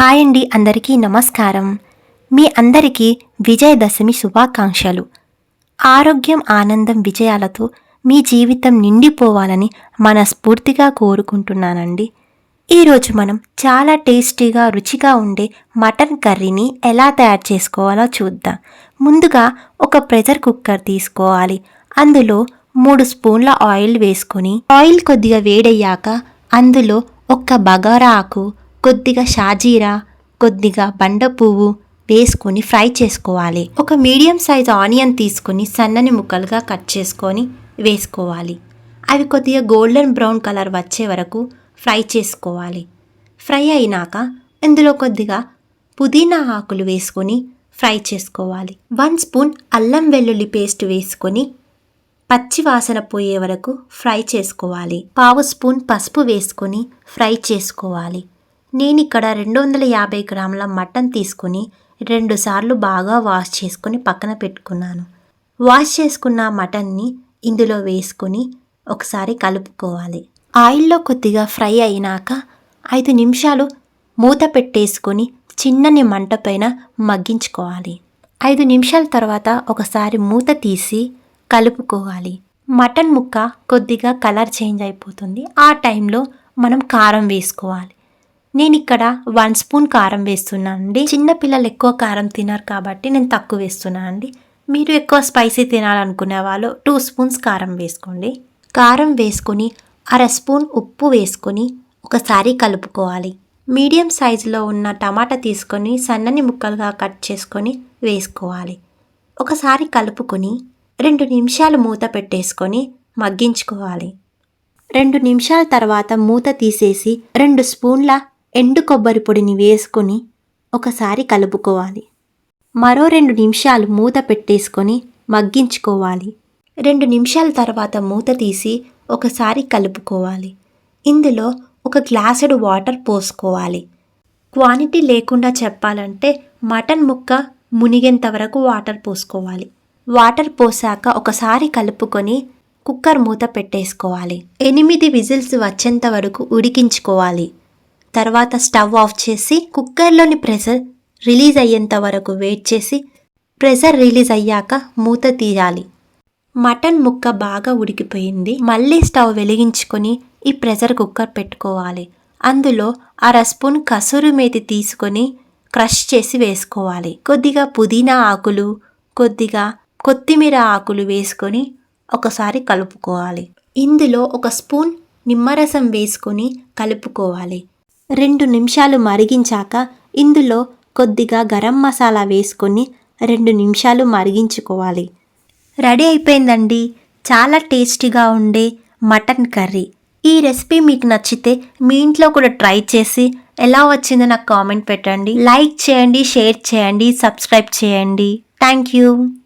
Hi అండి అందరికీ నమస్కారం. మీ అందరికీ విజయదశమి శుభాకాంక్షలు. ఆరోగ్యం ఆనందం విజయాలతో మీ జీవితం నిండిపోవాలని మనస్ఫూర్తిగా కోరుకుంటున్నానండి. ఈరోజు మనం చాలా టేస్టీగా రుచిగా ఉండే మటన్ కర్రీని ఎలా తయారు చేసుకోవాలో చూద్దాం. ముందుగా ఒక ప్రెషర్ కుక్కర్ తీసుకోవాలి. అందులో మూడు స్పూన్ల ఆయిల్ వేసుకొని ఆయిల్ కొద్దిగా వేడయ్యాక అందులో ఒక్క బగారా ఆకు కొద్దిగా షాజీరా కొద్దిగా బండ పువ్వు వేసుకొని ఫ్రై చేసుకోవాలి. ఒక మీడియం సైజ్ ఆనియన్ తీసుకొని సన్నని ముక్కలుగా కట్ చేసుకొని వేసుకోవాలి. అవి కొద్దిగా గోల్డెన్ బ్రౌన్ కలర్ వచ్చే వరకు ఫ్రై చేసుకోవాలి. ఫ్రై అయినాక ఇందులో కొద్దిగా పుదీనా ఆకులు వేసుకొని ఫ్రై చేసుకోవాలి. వన్ స్పూన్ అల్లం వెల్లుల్లి పేస్ట్ వేసుకొని పచ్చి వాసన పోయే వరకు ఫ్రై చేసుకోవాలి. పావు స్పూన్ పసుపు వేసుకొని ఫ్రై చేసుకోవాలి. నేను ఇక్కడ రెండు వందల యాభై గ్రాముల మటన్ తీసుకొని రెండుసార్లు బాగా వాష్ చేసుకుని పక్కన పెట్టుకున్నాను. వాష్ చేసుకున్న మటన్ని ఇందులో వేసుకొని ఒకసారి కలుపుకోవాలి. ఆయిల్లో కొద్దిగా ఫ్రై అయినాక ఐదు నిమిషాలు మూత పెట్టేసుకొని చిన్నని మంట పైన మగ్గించుకోవాలి. ఐదు నిమిషాల తర్వాత ఒకసారి మూత తీసి కలుపుకోవాలి. మటన్ ముక్క కొద్దిగా కలర్ చేంజ్ అయిపోతుంది. ఆ టైంలో మనం కారం వేసుకోవాలి. నేను ఇక్కడ వన్ స్పూన్ కారం వేస్తున్నాను అండి. చిన్న పిల్లలు ఎక్కువ కారం తినరు కాబట్టి నేను తక్కువ వేస్తున్నాను అండి. మీరు ఎక్కువ స్పైసీ తినాలనుకునే వాళ్ళు టూ స్పూన్స్ కారం వేసుకోండి. కారం వేసుకొని అర స్పూన్ ఉప్పు వేసుకొని ఒకసారి కలుపుకోవాలి. మీడియం సైజులో ఉన్న టమాటా తీసుకొని సన్నని ముక్కలుగా కట్ చేసుకొని వేసుకోవాలి. ఒకసారి కలుపుకొని రెండు నిమిషాలు మూత పెట్టేసుకొని మగ్గించుకోవాలి. రెండు నిమిషాల తర్వాత మూత తీసేసి రెండు స్పూన్ల ఎండు కొబ్బరి పొడిని వేసుకొని ఒకసారి కలుపుకోవాలి. మరో రెండు నిమిషాలు మూత పెట్టేసుకొని మగ్గించుకోవాలి. రెండు నిమిషాల తర్వాత మూత తీసి ఒకసారి కలుపుకోవాలి. ఇందులో ఒక గ్లాసుడు వాటర్ పోసుకోవాలి. క్వాంటిటీ లేకుండా చెప్పాలంటే మటన్ ముక్క మునిగేంత వరకు వాటర్ పోసుకోవాలి. వాటర్ పోసాక ఒకసారి కలుపుకొని కుక్కర్ మూత పెట్టేసుకోవాలి. ఎనిమిది విజిల్స్ వచ్చేంత వరకు ఉడికించుకోవాలి. తర్వాత స్టవ్ ఆఫ్ చేసి కుక్కర్లోని ప్రెషర్ రిలీజ్ అయ్యేంత వరకు వెయిట్ చేసి ప్రెషర్ రిలీజ్ అయ్యాక మూత తీయాలి మటన్ ముక్క బాగా ఉడికిపోయింది. మళ్ళీ స్టవ్ వెలిగించుకొని ఈ ప్రెషర్ కుక్కర్ పెట్టుకోవాలి. అందులో అర స్పూన్ కసూరు మేతి తీసుకొని క్రష్ చేసి వేసుకోవాలి. కొద్దిగా పుదీనా ఆకులు కొద్దిగా కొత్తిమీర ఆకులు వేసుకొని ఒకసారి కలుపుకోవాలి. ఇందులో ఒక స్పూన్ నిమ్మరసం వేసుకొని కలుపుకోవాలి. రెండు నిమిషాలు మరిగించాక ఇందులో కొద్దిగా గరం మసాలా వేసుకొని రెండు నిమిషాలు మరిగించుకోవాలి. రెడీ అయిపోయిందండి. చాలా టేస్టీగా ఉండే మటన్ కర్రీ. ఈ రెసిపీ మీకు నచ్చితే మీ ఇంట్లో కూడా ట్రై చేసి ఎలా వచ్చిందో నాకు కామెంట్ పెట్టండి. లైక్ చేయండి షేర్ చేయండి సబ్స్క్రైబ్ చేయండి. Thank you.